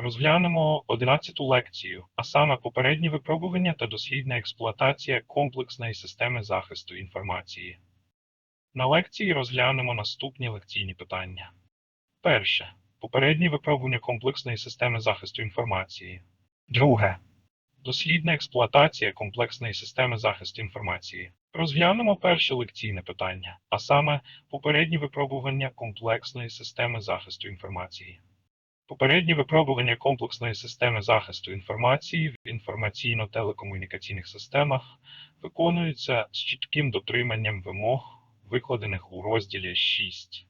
Розглянемо 11 лекцію, а саме попередні випробування та дослідна експлуатація комплексної системи захисту інформації. На лекції розглянемо наступні лекційні питання. Перше. Попередні випробування комплексної системи захисту інформації. Друге. Дослідна експлуатація комплексної системи захисту інформації. Розглянемо перше лекційне питання, а саме попередні випробування комплексної системи захисту інформації. Попередні випробування комплексної системи захисту інформації в інформаційно-телекомунікаційних системах виконуються з чітким дотриманням вимог, викладених у розділі 6.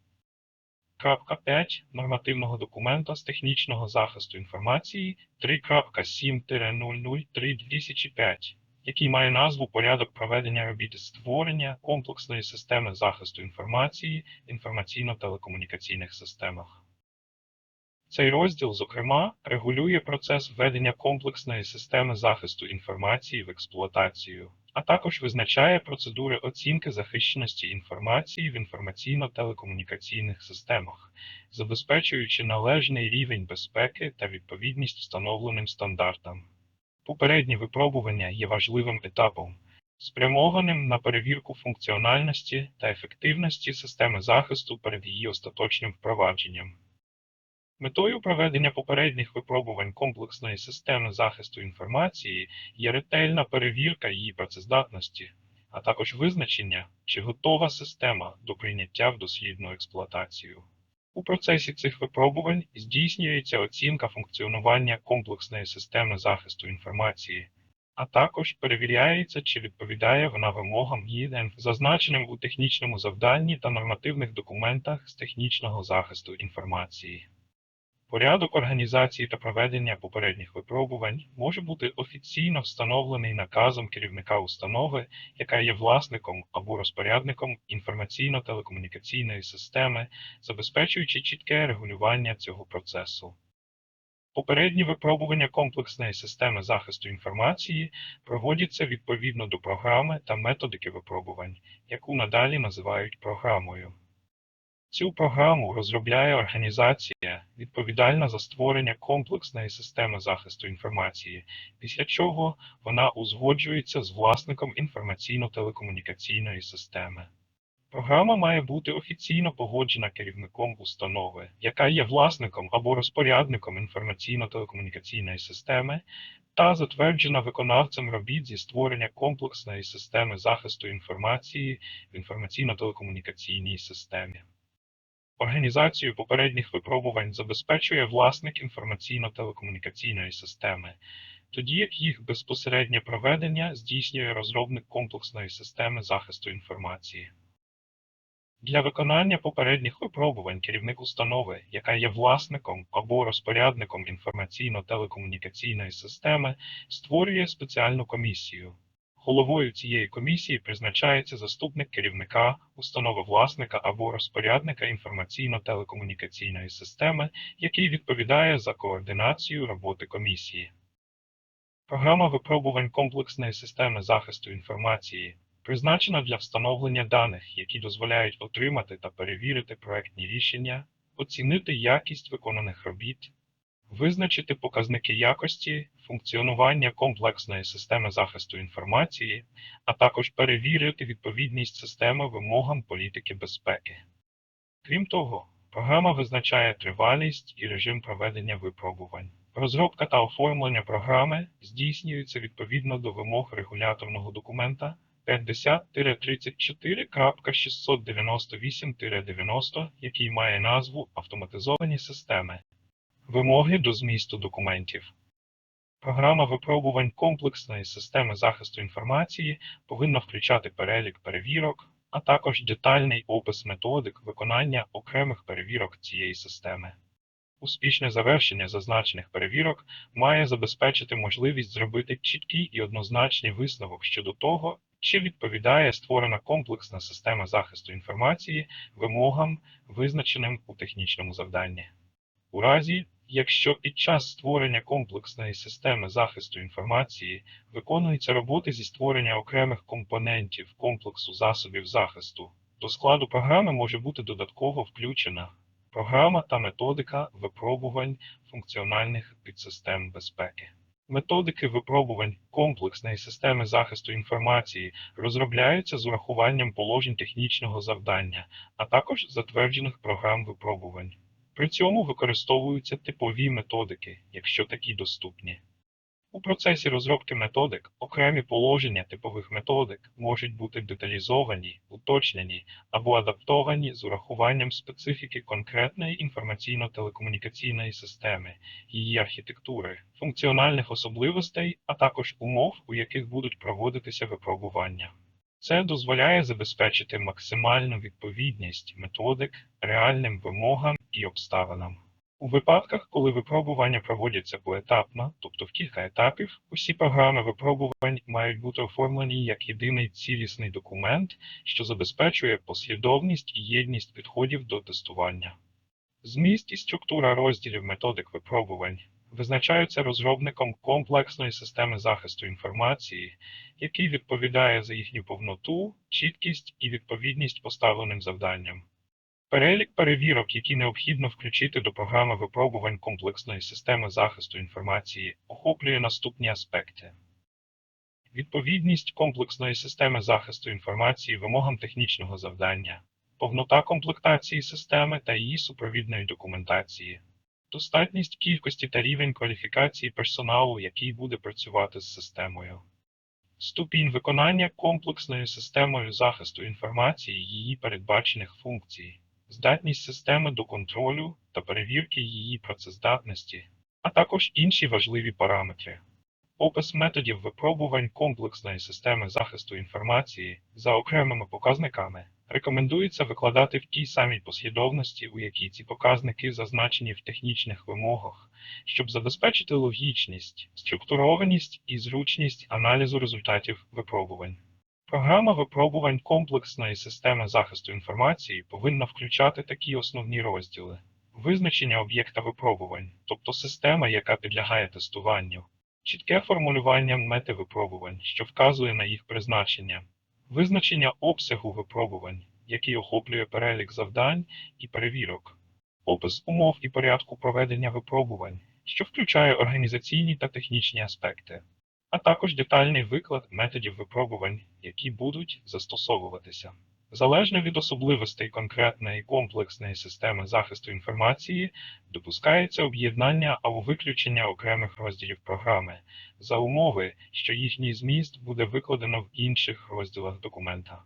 Крапка 5 нормативного документа з технічного захисту інформації 3.7-003-2005, який має назву Порядок проведення робіт створення комплексної системи захисту інформації в інформаційно-телекомунікаційних системах. Цей розділ, зокрема, регулює процес введення комплексної системи захисту інформації в експлуатацію, а також визначає процедури оцінки захищеності інформації в інформаційно-телекомунікаційних системах, забезпечуючи належний рівень безпеки та відповідність встановленим стандартам. Попереднє випробування є важливим етапом, спрямованим на перевірку функціональності та ефективності системи захисту перед її остаточним впровадженням. Метою проведення попередніх випробувань комплексної системи захисту інформації є ретельна перевірка її працездатності, а також визначення, чи готова система до прийняття в дослідну експлуатацію. У процесі цих випробувань здійснюється оцінка функціонування комплексної системи захисту інформації, а також перевіряється, чи відповідає вона вимогам ЄДЕН, зазначеним у технічному завданні та нормативних документах з технічного захисту інформації. Порядок організації та проведення попередніх випробувань може бути офіційно встановлений наказом керівника установи, яка є власником або розпорядником інформаційно-телекомунікаційної системи, забезпечуючи чітке регулювання цього процесу. Попередні випробування комплексної системи захисту інформації проводяться відповідно до програми та методики випробувань, яку надалі називають програмою. Цю програму розробляє організація, відповідальна за створення комплексної системи захисту інформації, після чого вона узгоджується з власником інформаційно-телекомунікаційної системи. Програма має бути офіційно погоджена керівником установи, яка є власником або розпорядником інформаційно-телекомунікаційної системи, та затверджена виконавцем робіт зі створення комплексної системи захисту інформації в інформаційно-телекомунікаційній системі. Організацію попередніх випробувань забезпечує власник інформаційно-телекомунікаційної системи, тоді як їх безпосереднє проведення здійснює розробник комплексної системи захисту інформації. Для виконання попередніх випробувань керівник установи, яка є власником або розпорядником інформаційно-телекомунікаційної системи, створює спеціальну комісію. Головою цієї комісії призначається заступник керівника, установи власника або розпорядника інформаційно-телекомунікаційної системи, який відповідає за координацію роботи комісії. Програма випробувань комплексної системи захисту інформації призначена для встановлення даних, які дозволяють отримати та перевірити проектні рішення, оцінити якість виконаних робіт, визначити показники якості, функціонування комплексної системи захисту інформації, а також перевірити відповідність системи вимогам політики безпеки. Крім того, програма визначає тривалість і режим проведення випробувань. Розробка та оформлення програми здійснюються відповідно до вимог регуляторного документа 50-34.698-90, який має назву Автоматизовані системи. Вимоги до змісту документів. Програма випробувань комплексної системи захисту інформації повинна включати перелік перевірок, а також детальний опис методик виконання окремих перевірок цієї системи. Успішне завершення зазначених перевірок має забезпечити можливість зробити чіткий і однозначний висновок щодо того, чи відповідає створена комплексна система захисту інформації вимогам, визначеним у технічному завданні. У разі, якщо під час створення комплексної системи захисту інформації виконуються роботи зі створення окремих компонентів комплексу засобів захисту, до складу програми може бути додатково включена програма та методика випробувань функціональних підсистем безпеки. Методики випробувань комплексної системи захисту інформації розробляються з урахуванням положень технічного завдання, а також затверджених програм випробувань. При цьому використовуються типові методики, якщо такі доступні. У процесі розробки методик окремі положення типових методик можуть бути деталізовані, уточнені або адаптовані з урахуванням специфіки конкретної інформаційно-телекомунікаційної системи, її архітектури, функціональних особливостей, а також умов, у яких будуть проводитися випробування. Це дозволяє забезпечити максимальну відповідність методик реальним вимогам і обставинам. У випадках, коли випробування проводяться поетапно, тобто в кілька етапів, усі програми випробувань мають бути оформлені як єдиний цілісний документ, що забезпечує послідовність і єдність підходів до тестування. Зміст і структура розділів методик випробувань визначаються розробником комплексної системи захисту інформації, який відповідає за їхню повноту, чіткість і відповідність поставленим завданням. Перелік перевірок, які необхідно включити до програми випробувань комплексної системи захисту інформації, охоплює наступні аспекти. Відповідність комплексної системи захисту інформації вимогам технічного завдання, повнота комплектації системи та її супровідної документації, достатність кількості та рівень кваліфікації персоналу, який буде працювати з системою, ступінь виконання комплексною системою захисту інформації її передбачених функцій. Здатність системи до контролю та перевірки її працездатності, а також інші важливі параметри. Опис методів випробувань комплексної системи захисту інформації за окремими показниками рекомендується викладати в тій самій послідовності, у якій ці показники зазначені в технічних вимогах, щоб забезпечити логічність, структурованість і зручність аналізу результатів випробувань. Програма випробувань комплексної системи захисту інформації повинна включати такі основні розділи: визначення об'єкта випробувань, тобто система, яка підлягає тестуванню, чітке формулювання мети випробувань, що вказує на їх призначення, визначення обсягу випробувань, який охоплює перелік завдань і перевірок, опис умов і порядку проведення випробувань, що включає організаційні та технічні аспекти а також детальний виклад методів випробувань, які будуть застосовуватися. Залежно від особливостей конкретної комплексної системи захисту інформації, допускається об'єднання або виключення окремих розділів програми за умови, що їхній зміст буде викладено в інших розділах документа.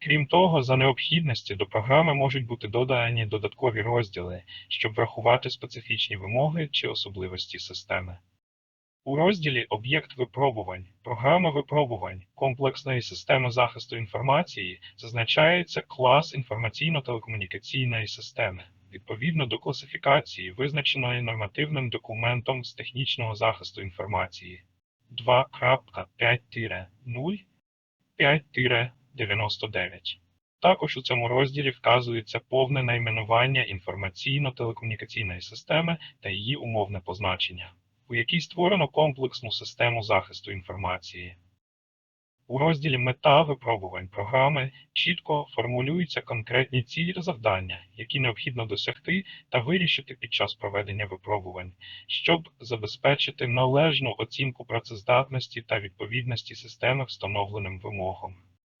Крім того, за необхідності до програми можуть бути додані додаткові розділи, щоб врахувати специфічні вимоги чи особливості системи. У розділі Об'єкт випробувань, програма випробувань комплексної системи захисту інформації зазначається клас інформаційно-телекомунікаційної системи відповідно до класифікації, визначеної нормативним документом з технічного захисту інформації 2.5-0 5-99. Також у цьому розділі вказується повне найменування інформаційно-телекомунікаційної системи та її умовне позначення у якій створено комплексну систему захисту інформації. У розділі Мета випробувань програми чітко формулюються конкретні цілі та завдання, які необхідно досягти та вирішити під час проведення випробувань, щоб забезпечити належну оцінку працездатності та відповідності системи встановленим вимогам.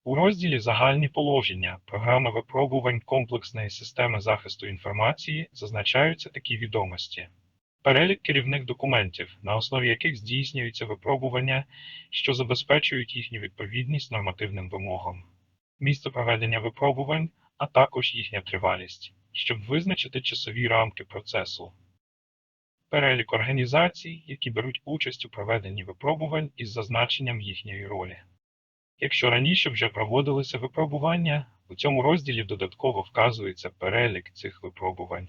У розділі Загальні положення програми випробувань комплексної системи захисту інформації зазначаються такі відомості. Перелік керівних документів, на основі яких здійснюються випробування, що забезпечують їхню відповідність нормативним вимогам, місце проведення випробувань, а також їхня тривалість, щоб визначити часові рамки процесу, перелік організацій, які беруть участь у проведенні випробувань із зазначенням їхньої ролі. Якщо раніше вже проводилися випробування, у цьому розділі додатково вказується перелік цих випробувань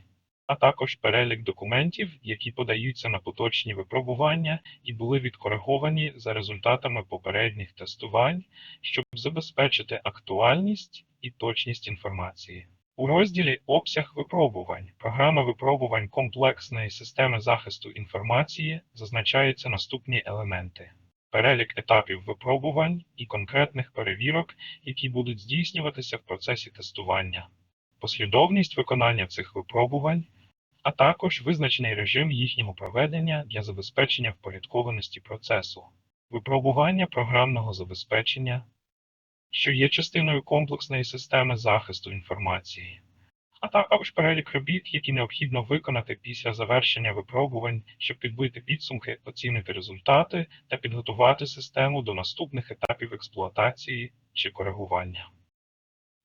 а також перелік документів, які подаються на поточні випробування і були відкориговані за результатами попередніх тестувань, щоб забезпечити актуальність і точність інформації. У розділі Обсяг випробувань програма випробувань комплексної системи захисту інформації зазначаються наступні елементи. Перелік етапів випробувань і конкретних перевірок, які будуть здійснюватися в процесі тестування, послідовність виконання цих випробувань, а також визначений режим їхнього проведення для забезпечення впорядкованості процесу, випробування програмного забезпечення, що є частиною комплексної системи захисту інформації, а також перелік робіт, які необхідно виконати після завершення випробувань, щоб підбити підсумки, оцінити результати та підготувати систему до наступних етапів експлуатації чи коригування.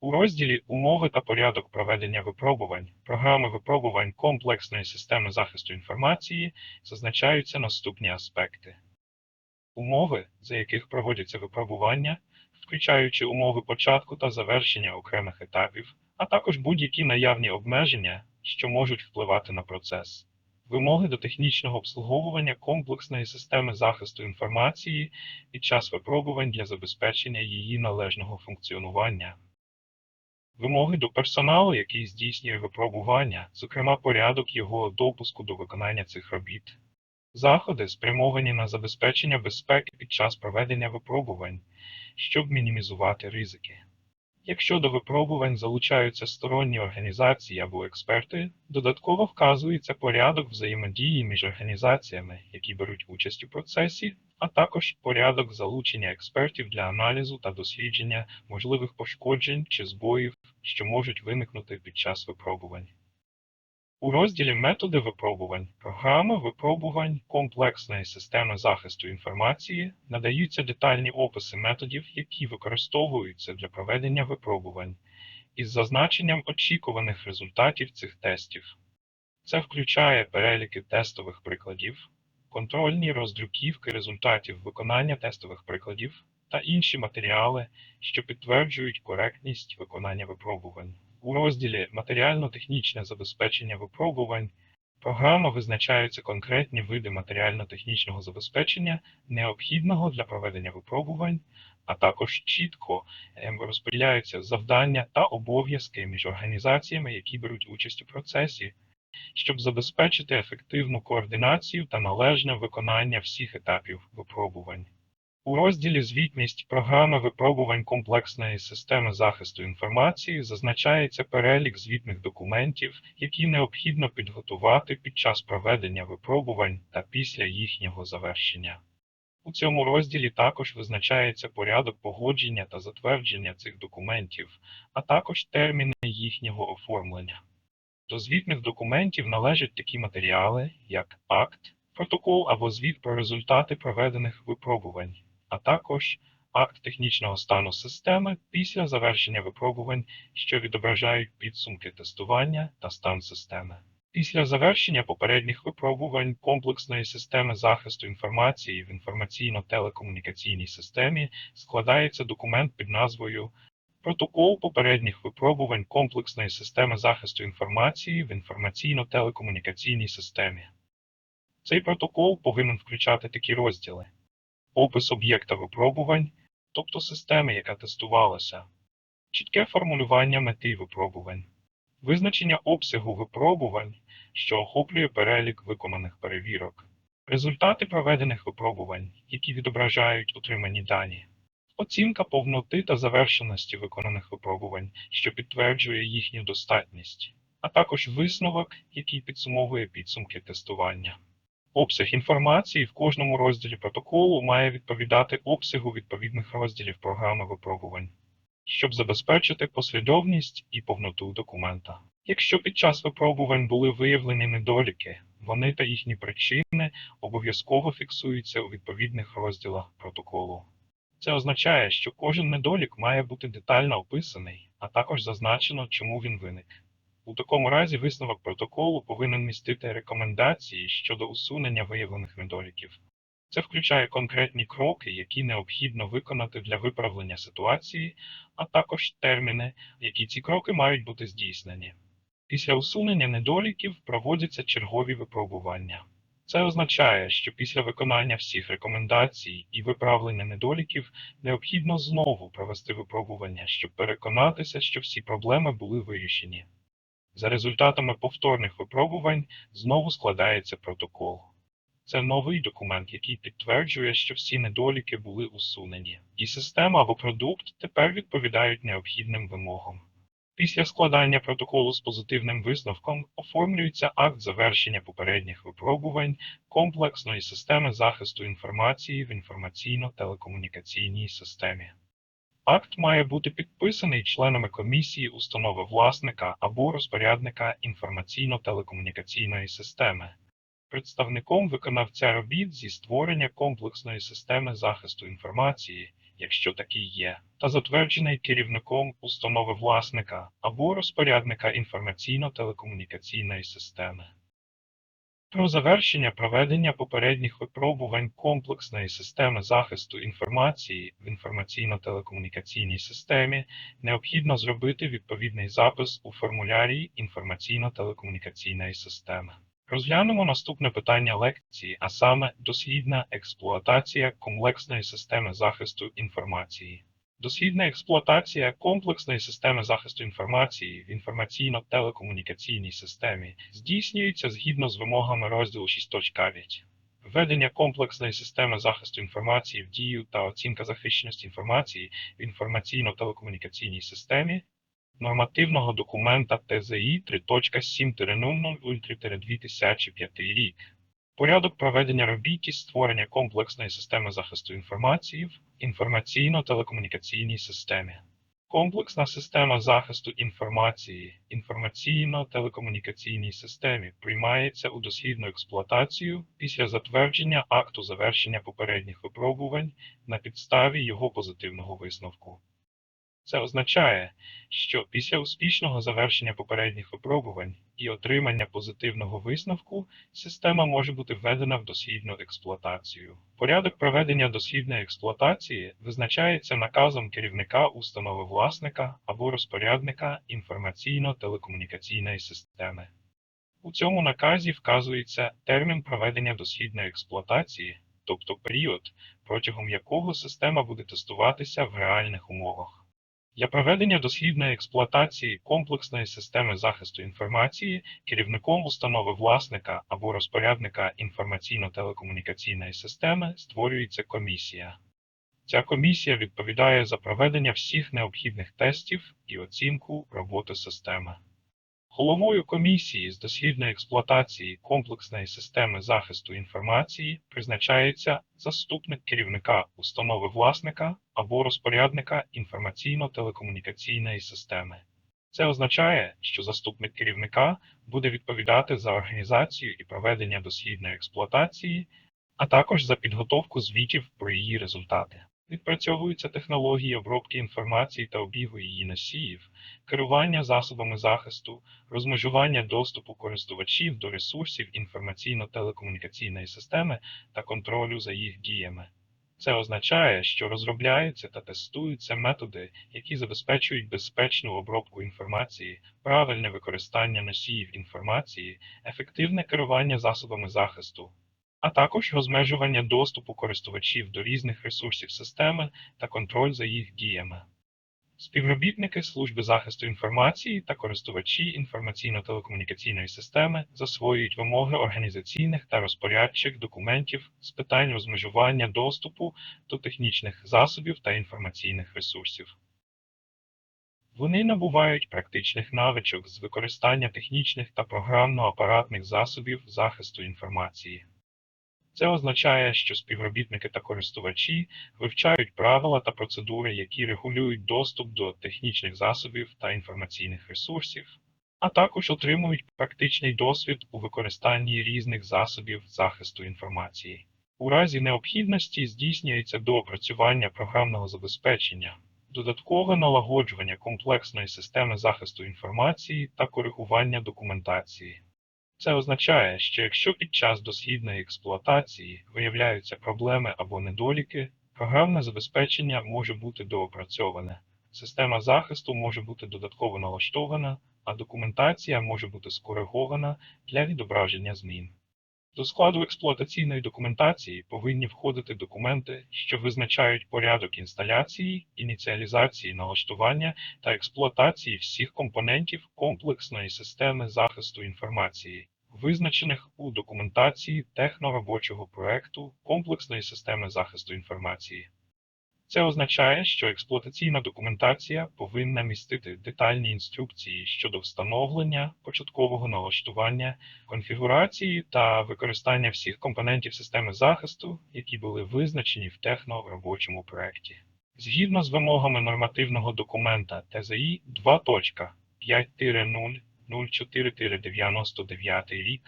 У розділі Умови та порядок проведення випробувань програми випробувань комплексної системи захисту інформації зазначаються наступні аспекти. Умови, за яких проводяться випробування, включаючи умови початку та завершення окремих етапів, а також будь-які наявні обмеження, що можуть впливати на процес. Вимоги до технічного обслуговування комплексної системи захисту інформації під час випробувань для забезпечення її належного функціонування. Вимоги до персоналу, який здійснює випробування, зокрема порядок його допуску до виконання цих робіт. Заходи спрямовані на забезпечення безпеки під час проведення випробувань, щоб мінімізувати ризики. Якщо до випробувань залучаються сторонні організації або експерти, додатково вказується порядок взаємодії між організаціями, які беруть участь у процесі, а також порядок залучення експертів для аналізу та дослідження можливих пошкоджень чи збоїв, що можуть виникнути під час випробувань. У розділі Методи випробувань програми випробувань комплексної системи захисту інформації надаються детальні описи методів, які використовуються для проведення випробувань, із зазначенням очікуваних результатів цих тестів. Це включає переліки тестових прикладів, контрольні роздруківки результатів виконання тестових прикладів та інші матеріали, що підтверджують коректність виконання випробувань. У розділі Матеріально-технічне забезпечення випробувань програма визначаються конкретні види матеріально-технічного забезпечення, необхідного для проведення випробувань, а також чітко ем, розподіляються завдання та обов'язки між організаціями, які беруть участь у процесі, щоб забезпечити ефективну координацію та належне виконання всіх етапів випробувань. У розділі Звітність програми випробувань комплексної системи захисту інформації зазначається перелік звітних документів, які необхідно підготувати під час проведення випробувань та після їхнього завершення. У цьому розділі також визначається порядок погодження та затвердження цих документів, а також терміни їхнього оформлення. До звітних документів належать такі матеріали, як акт, протокол або звіт про результати проведених випробувань а також акт технічного стану системи після завершення випробувань, що відображають підсумки тестування та стан системи. Після завершення попередніх випробувань комплексної системи захисту інформації в інформаційно-телекомунікаційній системі складається документ під назвою Протокол попередніх випробувань комплексної системи захисту інформації в інформаційно-телекомунікаційній системі. Цей протокол повинен включати такі розділи опис об'єкта випробувань, тобто системи, яка тестувалася, чітке формулювання мети випробувань, визначення обсягу випробувань, що охоплює перелік виконаних перевірок, результати проведених випробувань, які відображають отримані дані, оцінка повноти та завершеності виконаних випробувань, що підтверджує їхню достатність, а також висновок, який підсумовує підсумки тестування. Обсяг інформації в кожному розділі протоколу має відповідати обсягу відповідних розділів програми випробувань, щоб забезпечити послідовність і повноту документа. Якщо під час випробувань були виявлені недоліки, вони та їхні причини обов'язково фіксуються у відповідних розділах протоколу. Це означає, що кожен недолік має бути детально описаний, а також зазначено, чому він виник. У такому разі висновок протоколу повинен містити рекомендації щодо усунення виявлених недоліків. Це включає конкретні кроки, які необхідно виконати для виправлення ситуації, а також терміни, які ці кроки мають бути здійснені. Після усунення недоліків проводяться чергові випробування. Це означає, що після виконання всіх рекомендацій і виправлення недоліків необхідно знову провести випробування, щоб переконатися, що всі проблеми були вирішені. За результатами повторних випробувань знову складається протокол. Це новий документ, який підтверджує, що всі недоліки були усунені, і система або продукт тепер відповідають необхідним вимогам. Після складання протоколу з позитивним висновком оформлюється акт завершення попередніх випробувань комплексної системи захисту інформації в інформаційно-телекомунікаційній системі. Акт має бути підписаний членами комісії установи власника або розпорядника інформаційно-телекомунікаційної системи, представником виконавця робіт зі створення комплексної системи захисту інформації, якщо такий є, та затверджений керівником установи власника або розпорядника інформаційно-телекомунікаційної системи. Про завершення проведення попередніх випробувань комплексної системи захисту інформації в інформаційно-телекомунікаційній системі необхідно зробити відповідний запис у формулярі інформаційно-телекомунікаційної системи. Розглянемо наступне питання лекції, а саме дослідна експлуатація комплексної системи захисту інформації. Дослідна експлуатація комплексної системи захисту інформації в інформаційно-телекомунікаційній системі здійснюється згідно з вимогами розділу 6.9. Введення комплексної системи захисту інформації в дію та оцінка захищеності інформації в інформаційно-телекомунікаційній системі нормативного документа ТЗІ 3.7-00-2005 рік. Порядок проведення робіт із створення комплексної системи захисту інформації в інформаційно-телекомунікаційній системі. Комплексна система захисту інформації в інформаційно-телекомунікаційній системі приймається у дослідну експлуатацію після затвердження акту завершення попередніх випробувань на підставі його позитивного висновку. Це означає, що після успішного завершення попередніх випробувань і отримання позитивного висновку система може бути введена в дослідну експлуатацію. Порядок проведення дослідної експлуатації визначається наказом керівника установи власника або розпорядника інформаційно-телекомунікаційної системи. У цьому наказі вказується термін проведення дослідної експлуатації, тобто період, протягом якого система буде тестуватися в реальних умовах. Для проведення дослідної експлуатації комплексної системи захисту інформації керівником установи власника або розпорядника інформаційно-телекомунікаційної системи створюється комісія. Ця комісія відповідає за проведення всіх необхідних тестів і оцінку роботи системи. Головою комісії з дослідної експлуатації комплексної системи захисту інформації призначається заступник керівника установи власника або розпорядника інформаційно-телекомунікаційної системи. Це означає, що заступник керівника буде відповідати за організацію і проведення дослідної експлуатації, а також за підготовку звітів про її результати. Відпрацьовуються технології обробки інформації та обігу її носіїв, керування засобами захисту, розмежування доступу користувачів до ресурсів інформаційно-телекомунікаційної системи та контролю за їх діями. Це означає, що розробляються та тестуються методи, які забезпечують безпечну обробку інформації, правильне використання носіїв інформації, ефективне керування засобами захисту, а також розмежування доступу користувачів до різних ресурсів системи та контроль за їх діями. Співробітники Служби захисту інформації та користувачі інформаційно-телекомунікаційної системи засвоюють вимоги організаційних та розпорядчих документів з питань розмежування доступу до технічних засобів та інформаційних ресурсів. Вони набувають практичних навичок з використання технічних та програмно-апаратних засобів захисту інформації. Це означає, що співробітники та користувачі вивчають правила та процедури, які регулюють доступ до технічних засобів та інформаційних ресурсів, а також отримують практичний досвід у використанні різних засобів захисту інформації. У разі необхідності здійснюється доопрацювання програмного забезпечення, додаткове налагоджування комплексної системи захисту інформації та коригування документації. Це означає, що якщо під час дослідної експлуатації виявляються проблеми або недоліки, програмне забезпечення може бути доопрацьоване, система захисту може бути додатково налаштована, а документація може бути скоригована для відображення змін. До складу експлуатаційної документації повинні входити документи, що визначають порядок інсталяції, ініціалізації налаштування та експлуатації всіх компонентів комплексної системи захисту інформації, визначених у документації техноробочого проекту комплексної системи захисту інформації. Це означає, що експлуатаційна документація повинна містити детальні інструкції щодо встановлення, початкового налаштування, конфігурації та використання всіх компонентів системи захисту, які були визначені в техноробочому проєкті. Згідно з вимогами нормативного документа ТЗІ 2.5.004-99 рік,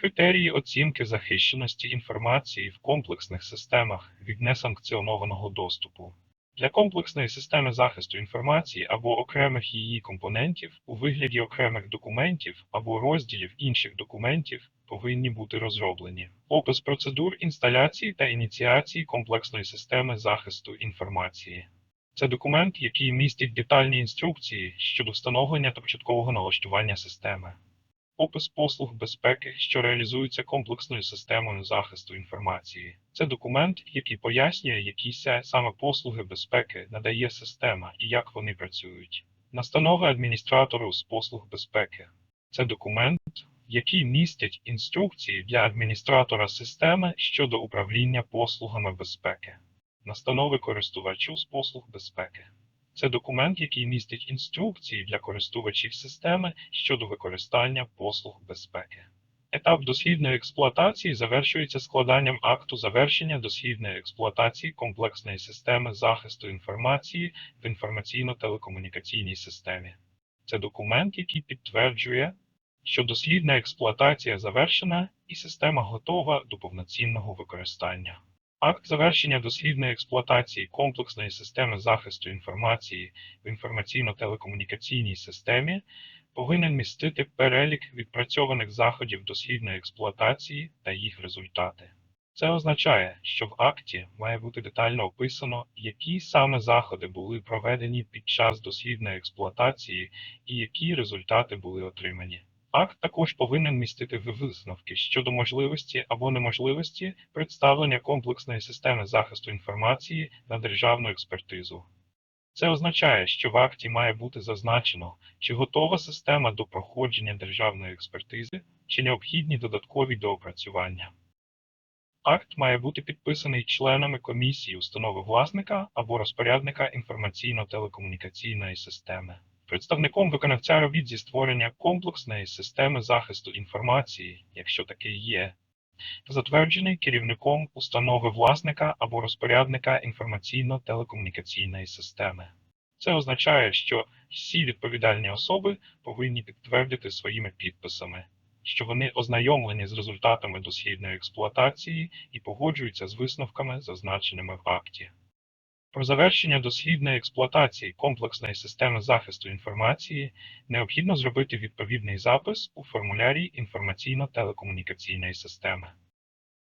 критерії оцінки захищеності інформації в комплексних системах від несанкціонованого доступу. Для комплексної системи захисту інформації або окремих її компонентів у вигляді окремих документів або розділів інших документів повинні бути розроблені. Опис процедур інсталяції та ініціації комплексної системи захисту інформації. Це документ, який містить детальні інструкції щодо встановлення та початкового налаштування системи. Опис послуг безпеки, що реалізуються комплексною системою захисту інформації. Це документ, який пояснює, які саме послуги безпеки надає система і як вони працюють. Настанови адміністратору з послуг безпеки. Це документ, який містять інструкції для адміністратора системи щодо управління послугами безпеки. Настанови користувачу з послуг безпеки. Це документ, який містить інструкції для користувачів системи щодо використання послуг безпеки. Етап дослідної експлуатації завершується складанням акту завершення дослідної експлуатації комплексної системи захисту інформації в інформаційно-телекомунікаційній системі. Це документ, який підтверджує, що дослідна експлуатація завершена і система готова до повноцінного використання. Акт завершення дослідної експлуатації комплексної системи захисту інформації в інформаційно-телекомунікаційній системі повинен містити перелік відпрацьованих заходів дослідної експлуатації та їх результати. Це означає, що в акті має бути детально описано, які саме заходи були проведені під час дослідної експлуатації і які результати були отримані. Акт також повинен містити висновки щодо можливості або неможливості представлення комплексної системи захисту інформації на державну експертизу. Це означає, що в акті має бути зазначено, чи готова система до проходження державної експертизи, чи необхідні додаткові доопрацювання. Акт має бути підписаний членами комісії установи власника або розпорядника інформаційно-телекомунікаційної системи представником виконавця робіт зі створення комплексної системи захисту інформації, якщо таке є, затверджений керівником установи власника або розпорядника інформаційно-телекомунікаційної системи. Це означає, що всі відповідальні особи повинні підтвердити своїми підписами, що вони ознайомлені з результатами дослідної експлуатації і погоджуються з висновками, зазначеними в акті. Про завершення дослідної експлуатації комплексної системи захисту інформації необхідно зробити відповідний запис у формулярі інформаційно-телекомунікаційної системи.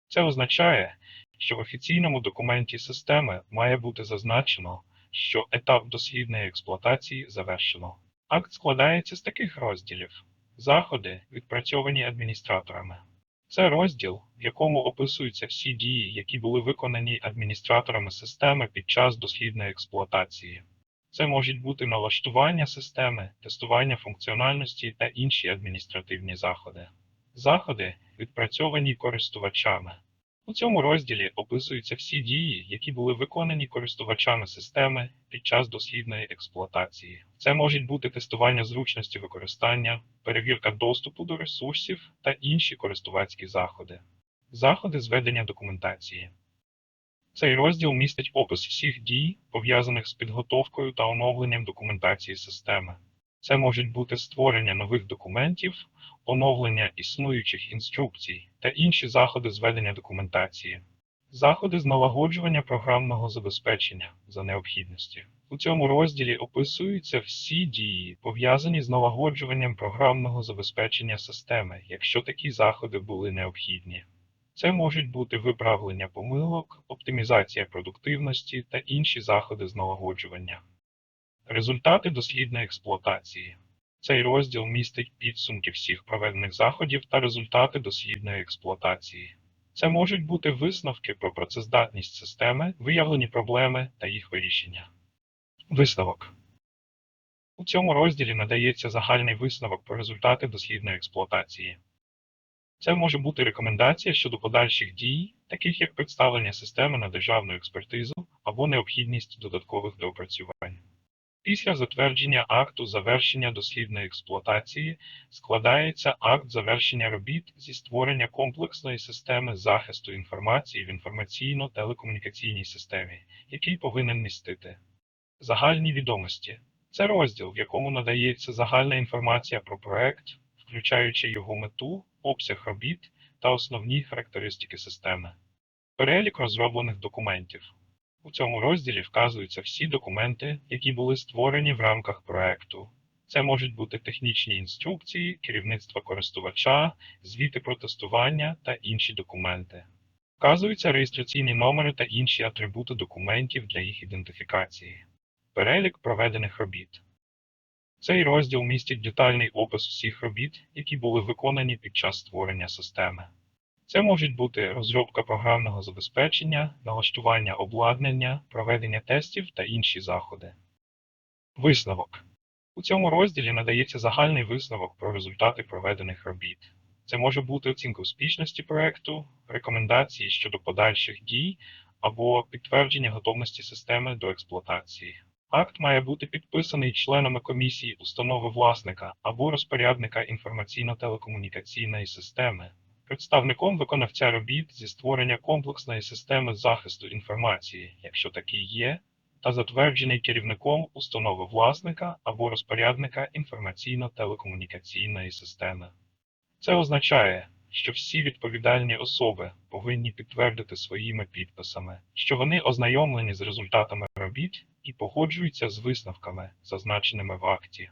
Це означає, що в офіційному документі системи має бути зазначено, що етап дослідної експлуатації завершено. Акт складається з таких розділів: заходи, відпрацьовані адміністраторами. Це розділ, в якому описуються всі дії, які були виконані адміністраторами системи під час дослідної експлуатації. Це можуть бути налаштування системи, тестування функціональності та інші адміністративні заходи. Заходи, відпрацьовані користувачами. У цьому розділі описуються всі дії, які були виконані користувачами системи під час дослідної експлуатації. Це можуть бути тестування зручності використання, перевірка доступу до ресурсів та інші користувацькі заходи. Заходи з ведення документації. Цей розділ містить опис всіх дій, пов'язаних з підготовкою та оновленням документації системи. Це можуть бути створення нових документів, оновлення існуючих інструкцій та інші заходи з ведення документації, заходи з налагоджування програмного забезпечення за необхідності. У цьому розділі описуються всі дії, пов'язані з налагоджуванням програмного забезпечення системи, якщо такі заходи були необхідні. Це можуть бути виправлення помилок, оптимізація продуктивності та інші заходи з налагоджування. Результати дослідної експлуатації. Цей розділ містить підсумки всіх проведених заходів та результати дослідної експлуатації. Це можуть бути висновки про працездатність системи, виявлені проблеми та їх вирішення. Висновок. У цьому розділі надається загальний висновок про результати дослідної експлуатації. Це може бути рекомендація щодо подальших дій, таких як представлення системи на державну експертизу або необхідність додаткових доопрацювань. Після затвердження акту завершення дослідної експлуатації складається акт завершення робіт зі створення комплексної системи захисту інформації в інформаційно-телекомунікаційній системі, який повинен містити загальні відомості. Це розділ, в якому надається загальна інформація про проект, включаючи його мету, обсяг робіт та основні характеристики системи. Перелік розроблених документів. У цьому розділі вказуються всі документи, які були створені в рамках проекту. Це можуть бути технічні інструкції, керівництво користувача, звіти про тестування та інші документи. Вказуються реєстраційні номери та інші атрибути документів для їх ідентифікації. Перелік проведених робіт. Цей розділ містить детальний опис усіх робіт, які були виконані під час створення системи. Це можуть бути розробка програмного забезпечення, налаштування обладнання, проведення тестів та інші заходи. Висновок. У цьому розділі надається загальний висновок про результати проведених робіт. Це може бути оцінка успішності проекту, рекомендації щодо подальших дій або підтвердження готовності системи до експлуатації. Акт має бути підписаний членами комісії установи власника або розпорядника інформаційно-телекомунікаційної системи, представником виконавця робіт зі створення комплексної системи захисту інформації, якщо такий є, та затверджений керівником установи власника або розпорядника інформаційно-телекомунікаційної системи. Це означає, що всі відповідальні особи повинні підтвердити своїми підписами, що вони ознайомлені з результатами робіт і погоджуються з висновками, зазначеними в акті.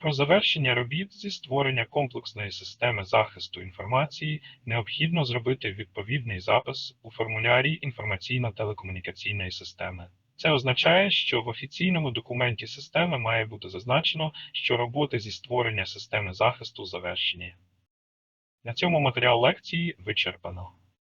Про завершення робіт зі створення комплексної системи захисту інформації необхідно зробити відповідний запис у формулярі інформаційно-телекомунікаційної системи. Це означає, що в офіційному документі системи має бути зазначено, що роботи зі створення системи захисту завершені. На цьому матеріал лекції вичерпано.